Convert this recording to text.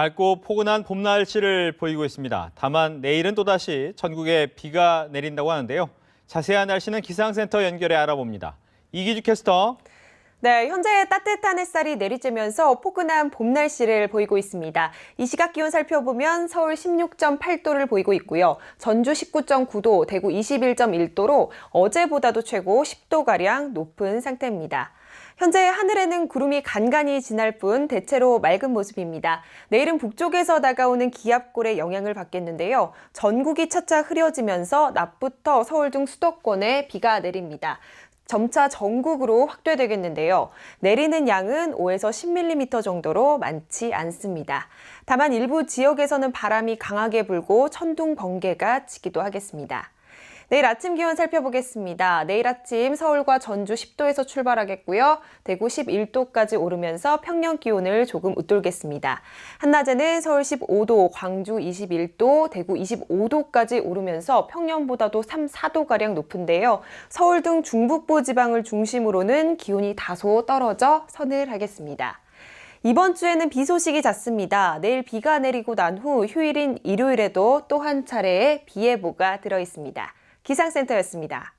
맑고 포근한 봄 날씨를 보이고 있습니다. 다만 내일은 또다시 전국에 비가 내린다고 하는데요. 자세한 날씨는 기상센터 연결해 알아봅니다. 이기주 캐스터. 네, 현재 따뜻한 햇살이 내리쬐면서 포근한 봄 날씨를 보이고 있습니다. 이 시각 기온 살펴보면 서울 16.8도를 보이고 있고요. 전주 19.9도, 대구 21.1도로 어제보다도 최고 10도가량 높은 상태입니다. 현재 하늘에는 구름이 간간히 지날 뿐 대체로 맑은 모습입니다. 내일은 북쪽에서 다가오는 기압골의 영향을 받겠는데요. 전국이 차차 흐려지면서 낮부터 서울 등 수도권에 비가 내립니다. 점차 전국으로 확대되겠는데요. 내리는 양은 5에서 10mm 정도로 많지 않습니다. 다만 일부 지역에서는 바람이 강하게 불고 천둥 번개가 치기도 하겠습니다. 내일 아침 기온 살펴보겠습니다. 내일 아침 서울과 전주 10도에서 출발하겠고요. 대구 11도까지 오르면서 평년 기온을 조금 웃돌겠습니다. 한낮에는 서울 15도, 광주 21도, 대구 25도까지 오르면서 평년보다도 3, 4도가량 높은데요. 서울 등 중북부 지방을 중심으로는 기온이 다소 떨어져 서늘하겠습니다. 이번 주에는 비 소식이 잦습니다. 내일 비가 내리고 난 후 휴일인 일요일에도 또 한 차례의 비 예보가 들어 있습니다. 기상센터였습니다.